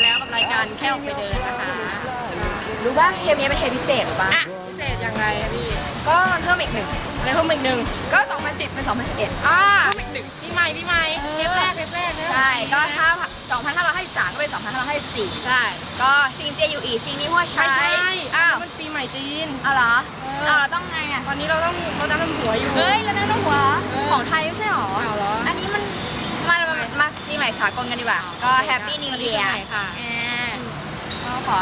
เดินนะคะรู้ว่าเทปนี้เป็นเทปพิเศษหรือปะอะพิเศษยังไงอะพี่ก็เพิ่มอีกหนึ่งในห้องอีกหนึ่งก็ 2010 เป็น 2011อ่าเพิ่มอีกหนึ่งพี่ใหม่พี่ใหม่เทปแรกเทปแรกนะใช่ก็ถ้า2553 ก็เป็น 2554 ใช่ ก็ซิงเจียอยู่อีซิงนี้ว่าใช้ไม่ใช่อ้าวมันปีใหม่จีนเอาเหรอเออเอาเราต้องไงอะตอนนี้เราต้องเราจะทำหัวอยู่เฮ้ยแล้วนั่นต้องหัวเออของไทยไม่ใช่หรอเอาเหรออันนี้มันมามา มาปีใหม่สากลกันดีกว่า ก็แฮปปี้นิววันเยีนี้ยปีร์ใหม่ค่ะก็ขอ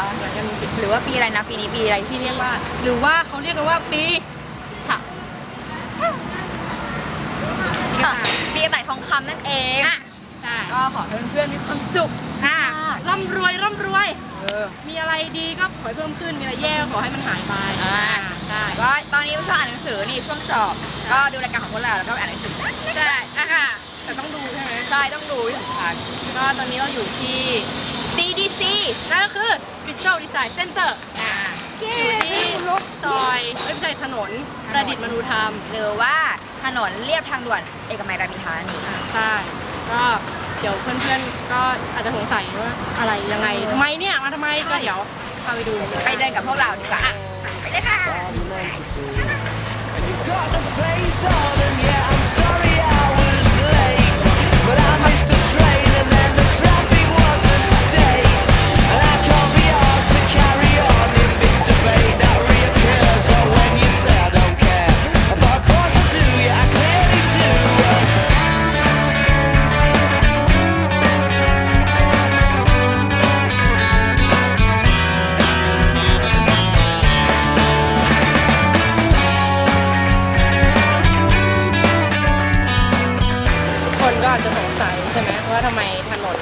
หรือว่าปีอะไรนะปีนี้ปีอะไรที่เรียกว่า หรือว่าเขาเรียกกันว่าปีค่ะค่ะปีกระต่ายทองคำนั่นเองอะใช่ก็ขอให้เพื่อนๆมีความสุขอะค่ะร่ำรวยร่ำรวยมีอะไรดีก็ขอให้เพิ่มขึ้น มีอะไรแย่ก็ขอให้มันหายไปอ่าใช่ก็ตอนนี้ช่วงอ่านหนังสือนี่ช่วงสอบ ก็ดูรายการของพวกเราแล้วก็อ่านหนังสือใช่นะคะ แต่ต้องดูใช่ไหมใช่ต้องดูที่สำคัญก็ตอนนี้เราอยู่ที่ CDC นั่นก็คือ Crystal Design Center อ่าอยู่ที่ซอยเอ้ยไม่ใช่ถนนประดิษฐ์มนุธรรมหรือว่าถนนเรียบทางด่วนเอกมัยรามอินทรานี่อ่าใช่ก็เดี๋ยวเพื่อนๆก็อาจจะสงสัยว่าอะไรยังไงทำไมเนี่ยมาทำไมก็เดี๋ยวพาไปดูไปเดินกับพวกเราดีกว่าไปเลยค่ะ And you've got the face on, and yeah, ทำไมถนน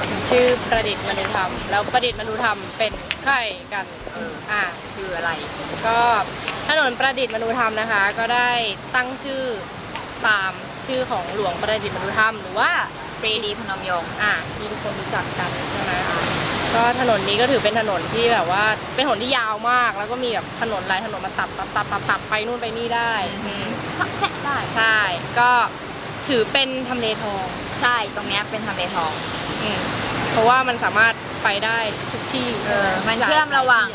ถึงชื่อประดิษฐ์มนุธรรม แล้วประดิษฐ์มนุธรรมเป็นใครกันอ่าคืออะไร ก็ถนนประดิษฐ์มนุธรรมนะคะ ก็ได้ตั้งชื่อตามชื่อของหลวงประดิษฐ์มนุธรรม หรือว่าปรีดีพนมยงค์อะที่ทุกคนรู้จักกันใช่ไหมก็ถนนนี้ก็ถือเป็นถนนที่แบบว่าเป็นถนนที่ยาวมาก แล้วก็มีแบบถนนหลายถนนมาตัดตัดตัดตัดตัดไปนู่นไปนี่ได้สักแซะได้ใช่ ก็ ถือเป็นทำเลทอง ใช่ตรงเนี้ยเป็นทำเลทอง อืมเพราะว่ามันสามารถไปได้ทุกที่เออมันเชื่อมระหว่าง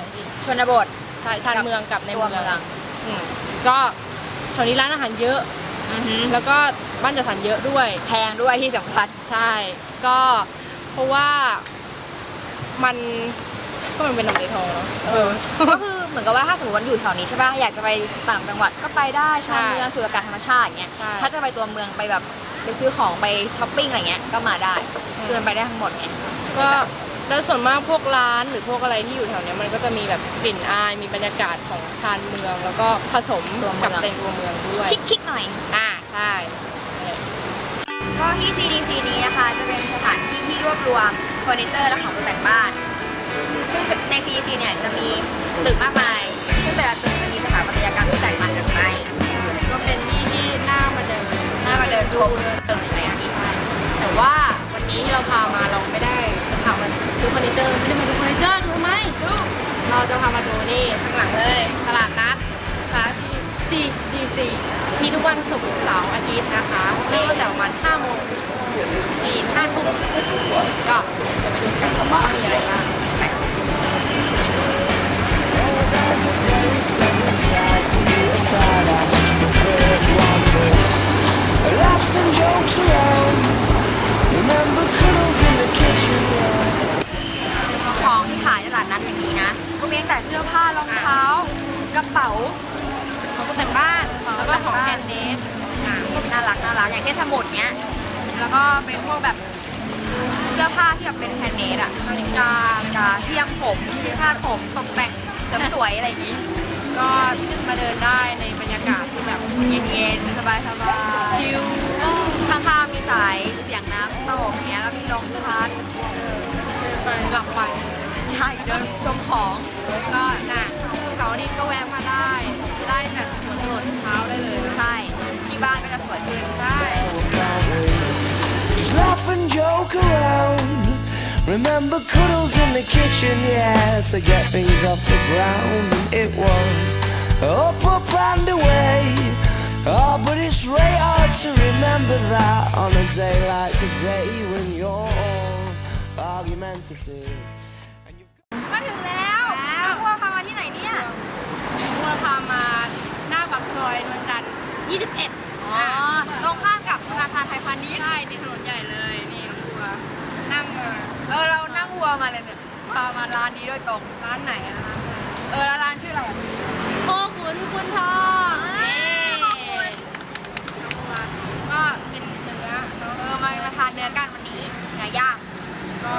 ชนบท ใช่ชานเมืองกับในตัวเมืองเมือง อืมก็แถวนี้ร้านอาหารเยอะ อือฮึแล้วก็บ้านจัดสรรเยอะด้วย แพงด้วยที่สำคัญ ใช่ ก็เพราะว่ามันก็มันเป็นทำเลทองเนาะเออ ก็คือ เหมือนกับว่าถ้าสมมติว่าอยู่แถวนี้ใช่ป่ะอยากจะไปต่างจังหวัดก็ไปได้ชานใช่เมืองสูดอากาศธรรมชาติอย่างเงี้ยใช่ ถ้าจะไปตัวเมืองไปแบบไปซื้อของไปช้อปปิ้งอะไรเงี้ยก็มาได้อืมคือมันไปได้ทั้งหมดไง ก็แล้วส่วนมากพวกร้านหรือพวกอะไรที่อยู่แถวเนี้ยมันก็จะมีแบบกลิ่นอายมีบรรยากาศของชานเมือง แล้วก็ผสมตัวเมืกัอบงในตัวเมืองด้วยคิกๆหน่อย อ่าใช่ ก็ที่ CDC นี้นะคะ จะเป็นสถานที่ที่รวบรวมเฟอร์นิเจอร์และของตกแต่งบ้าน ซึ่งใน CDC เนี่ยจะมีตึกมากมาย ซึ่งแต่ละตึกจะมีสถาปัตยกรรมที่แตกต่างกันไป ก็เป็นที่ที่น่ามาเดินน่ามาเดินชมตึกในที่แต่ว่าวันนี้ที่เราพามาเราไม่ได้พามาซื้อเฟอร์นิเจอร์ไม่ได้มาดูเฟอร์นิเจอร์ดูไหมเราจะพามาดูนี่ข้างหลังเลยตลาดนัดนะคะที่ CDC มีทุกวันศุกร์เสาร์อาทิตย์นะคะเริ่มตั้งแต่ประมาณ5โมงถึงสี่ห้าทุ่มก็จะไปดูกันว่ามีอะไรบ้าง ของที่ขายตลาดนัดแห่งนี้นะ ก็มีตั้งแต่เสื้อผ้ารองเท้ากระเป๋าของตกแต่งบ้านแล้วก็ของแฮนด์เมดน่ารักน่ารักอย่างเช่นสมุดเนี้ย แล้วก็เป็นพวกแบบเสื้อผ้าที่แบบเป็นแฮนด์เมดอะนาฬิกานาฬิกาที่ยำผมที่คาดผมตกแต่ง เสริมสวยอะไรอย่างนี้ ก็มาเดินได้ในบรรยากาศที่แบบเย็นๆสบายๆชิลข้างๆมีสายเสียงน้ำตกเนี้ยแล้วมีลมพัดไปหลับไปใช่เดินชมของก็น่ะสุกร์เสาร์อาทิตย์ก็แวะมาได้ จะได้แต่หัวจรดเท้าได้เลยใช่ ที่บ้านก็จะสวยขึ้น ใช่ Just laugh and joke around. Remember cuddles in the kitchen, yeah, to get things off the ground. And it was up, up and away. Oh, but it's really hard to remember that on a day like today when you're all argumentative. มาเลยเนี่ยพามาร้านนี้โดยตรง ร้านไหนอะคะเออแล้วร้านชื่ออะไรอะโคขุนคุณทองอ่านี่ขอบคุณก็เป็นเนื้อเนาะเออมามาทานเนื้อกันวันนี้เนื้อย่างก็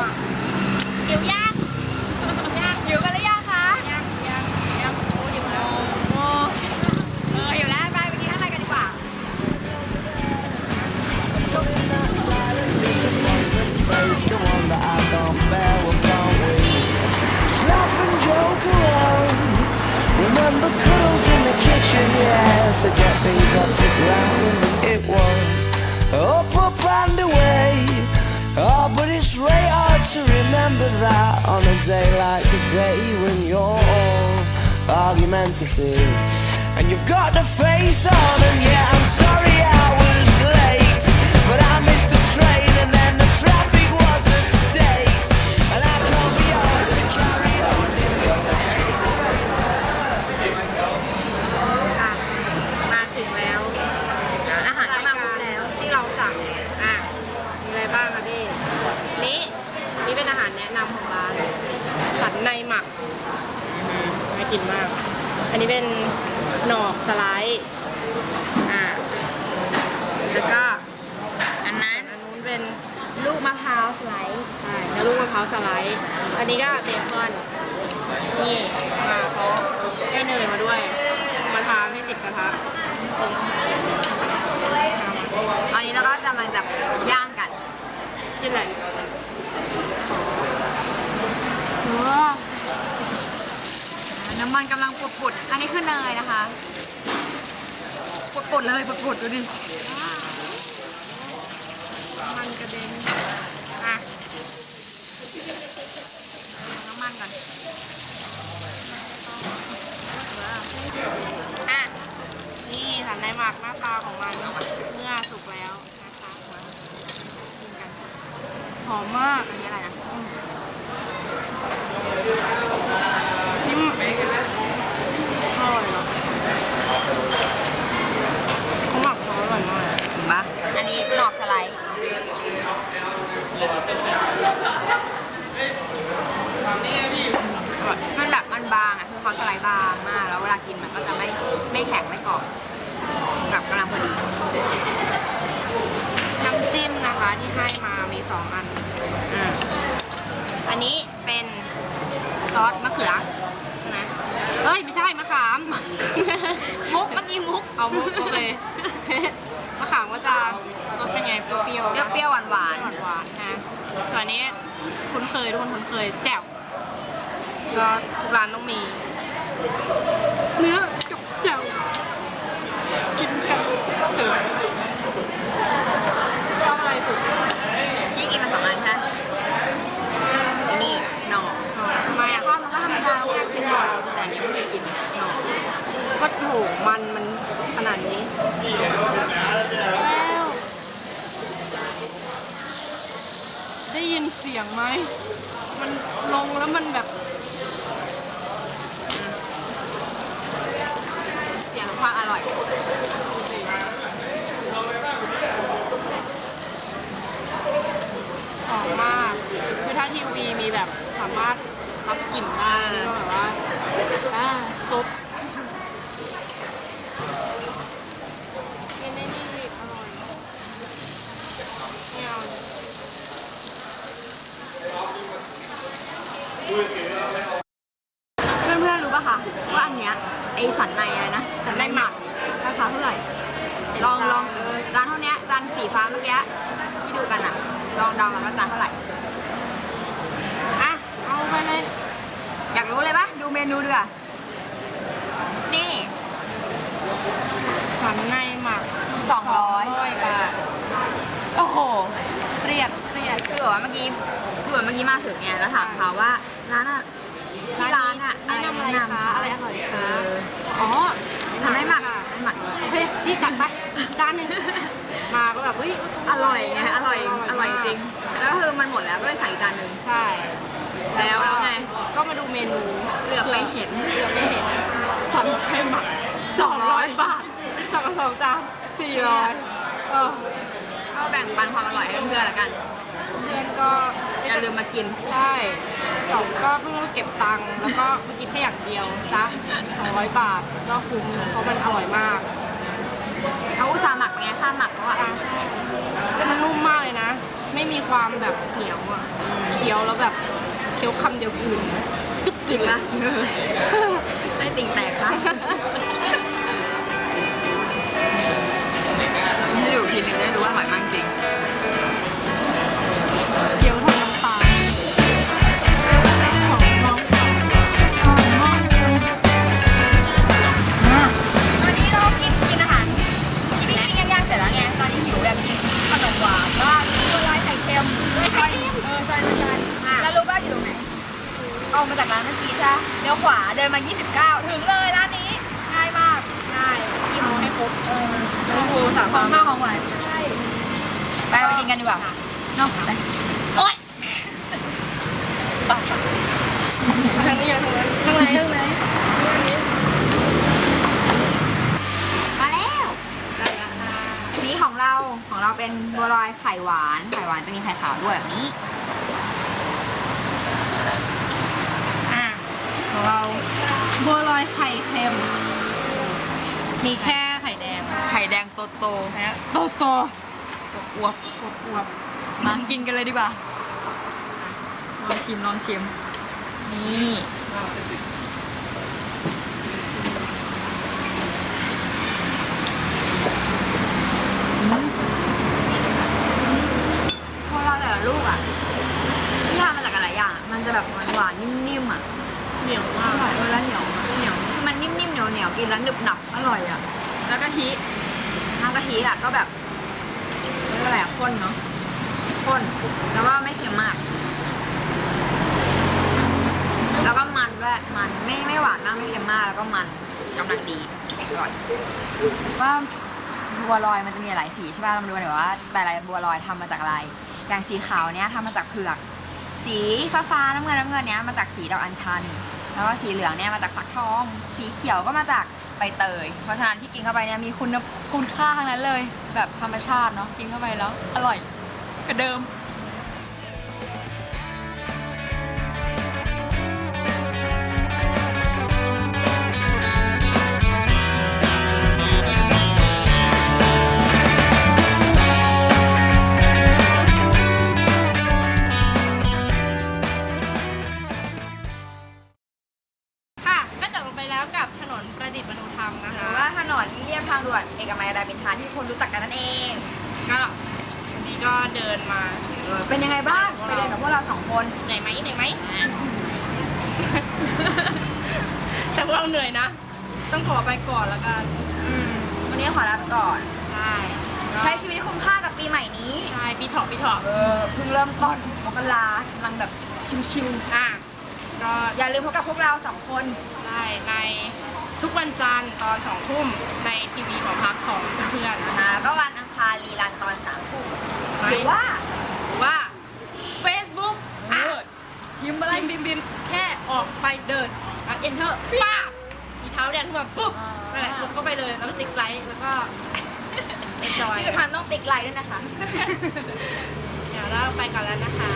to remember that on a day like today when you're all argumentative. And you've got the face on, and yeah, I'm sorry I กินมาก อันนี้เป็นหนอกสไลด์อะแล้วก็อันนั้นอันนู้นเป็นลูกมะพร้าวสไลด์ใช่เนื้อลูกมะพร้าวสไลด์ อันนี้ก็เบคอน นี่มาเขาให้เนยมาด้วย มาทาให้ติดกระทะอันนี้เราก็กำลังจะย่างกันกินอะไร น้ำมันกำลังปุดๆ อันนี้คือเนยนะคะ ปุดๆเลยปุดๆดูดิมันกระเด็นอะน้ำมันก่อนอะ นี่สันในหมักหน้าตาของมันเมื่อสุกแล้วนะคะมากินกันหอมมากอันนี้อะไรนะ นิ่มอร่อยเหรอเขาหมักเขาอร่อยมากเห็นปะอันนี้หนอกสไลด์มันแบบมันบางอะคือเขาสไลด์บางมากแล้วเวลากินมันก็จะไม่ไม่แข็งไม่กรอบแบบกำลังพอดี น้ำจิ้มนะคะที่ให้มามีสองอัน อืม อันนี้เป็นซอสมะเขือใช่ไหมเอ้ย ไม่ใช่มะขาม มุกเมื่อกี้มุก เอามุกโอเค มะขามก็จะรสเป็นไงเปรี้ยวๆ เปรี้ยวๆหวาน หวานหวานๆนะส่วนอันนี้คุ้นเคย ทุกคนคุ้นเคยแจ่วก็ทุกร้านต้องมี เนื้อกับแจ่วกินกันเถอะชอบอะไรสุดๆยี่กินมาสองอันใช่ไหมอันนี้หนอกทำไมอะข้าวมันก็ธรรมดาแค่กินบ่อยแต่อันนี้ไม่เคยกินหนอกก็โถมันมันขนาดนี้ได้ยินเสียงไหมมันลงแล้ว มันแบบ เสียงความอร่อย หอมมาก คือถ้าทีวีมีแบบสามารถรับกลิ่นได้นี่ก็แบบว่าอ่าซุปกินได้นี่อร่อยไม่เอา เพื่อนๆรู้ป่ะคะว่าอันเนี้ยไอสันในอะไรนะสันในหมักราคาเท่าไหร่ ลองลองเออจานเท่าเนี้ยจานสีฟ้าเมื่อกี้ที่ดูกันอะลองเดากันว่าจานเท่าไหร่อะเอาไปเลย อยากรู้เลยปะดูเมนูดีกว่านี่สันในหมักสองร้อยร้อยบาทโอ้โหเครียดเครียดคือแบบว่าเมื่อกี้คือแบบเมื่อกี้มาถึงไงแล้วถามเขาว่า ร้านอะที่ร้านอะแนะนำอะไรคะอะไรอร่อยคะอ๋อทำได้หมักได้หมักเฮ้ยพี่จัดไปจานหนึ่งมาก็แบบเฮ้ยอร่อยไงอร่อยอร่อยจริงแล้วคือมันหมดแล้วก็เลยสั่งอีกจานหนึ่งใช่ แล้วแล้วไงก็มาดูเมนูเหลือบไปเห็นเหลือบไปเห็นสันในหมัก200บาทสั่งมาสองจานสี่ร้อยเออก็แบ่งปันความอร่อยให้เพื่อนๆละกัน เพื่อนก็ อย่าลืมมากินใช่สองก็เพิ่งเก็บตังค์แล้วก็มากินแค่อย่างเดียวซะ200 บาทก็คุ้มเพราะมันอร่อยมากเขาอุตส่าห์หมักเป็นไงค่าหมักเขาอะแต่มันนุ่มมากเลยนะ ไม่มีความแบบเหนียวอะเคี้ยวแล้วแบบเคี้ยวคำเดียวกลืนจุ๊บกลืนนะไม่ติ่งแตกนะ 9 ถึงเลยร้านนี้ง่ายมากง่ายอิ่มให้ครบเออของคูสามของข้าวของหวานใช่ไปมากินกันดีกว่าเนาะไปโอ๊ยปากทางนี้ยังทางไหนทางไหนมาแล้วนี่ของเราของเราเป็นบัวลอยไข่หวานไข่หวานจะมีไข่ขาวด้วยแบบนี้ อยไข่เค็ม มีแค่ไข่แดงไข่แดงโตโตนะโตโตอวบอวบๆมากินกันเลยดีกว่าลองชิมลองชิมๆนี่พวกเราแต่ละลูกอะที่ทำมาจากอะไรอย่างอะมันจะแบบหวานๆนิ่มๆอะเหนียวอมากร่อยเออแล้วเหนียวอะ เหนียวคือมันนิ่มๆเหนียวๆกินแล้วหนึบหนับอร่อยอะ แล้วกะทิน้ำกะทิอะก็แบบเรียกว่าอะไรอะข้นเนาะข้นแล้วก็ไม่เค็มมาก แล้วก็มันด้วยมันไม่ไม่หวานมากไม่เค็มมากแล้วก็มันกำลังดีอร่อยว่าบัวลอยมันจะมีหลายสีใช่ป่ะเรามาดูกันดีกว่า แต่ละบัวลอยทำมาจากอะไร อย่างสีขาวเนี้ยทำมาจากเผือก สีฟ้าฟ้าๆน้ำเงินน้ำเงินเนี้ยมาจากสีดอกอัญชัน แล้วก็สีเหลืองเนี่ยมาจากฟักทอง สีเขียวก็มาจากใบเตย เพราะฉะนั้นที่กินเข้าไปเนี่ยมีคุณคุณค่าทั้งนั้นเลย แบบธรรมชาติเนาะกินเข้าไปแล้ว อร่อยกระเดิม นนี้ขอลาไปก่อน ใช่ใช้ชีวิตคุ้มค่ากับปีใหม่นี้ใช่พี่ถอกพี่ถอกเออเพิ่งเริ่มต้นมกรากำลังแบบชิวอะก็ๆอย่าลืมพบกับพวกเราสองคนได้ในทุกวันจันทร์ตอนสองทุ่มในทีวีหอพักของเพื่อนๆนะคะแล้วก็วันอังคารรีลันตอนสามทุ่มไหมหรือว่าหรือว่า Facebook อะพิมพ์อะไรบิมบิมบิมแค่ออกไปเดินแล้ว enter ป้าบมี เท้าแดงขึ้นมาปุ๊บอ่านั่นั่นแหละกดเข้าไปเลยแล้วก็ติ๊กไลค์แล้วก็ enjoy ที่สำคัญต้องติ๊กไลน์ด้วยนะคะ เดี๋ยวเราไปก่อนแล้วนะคะ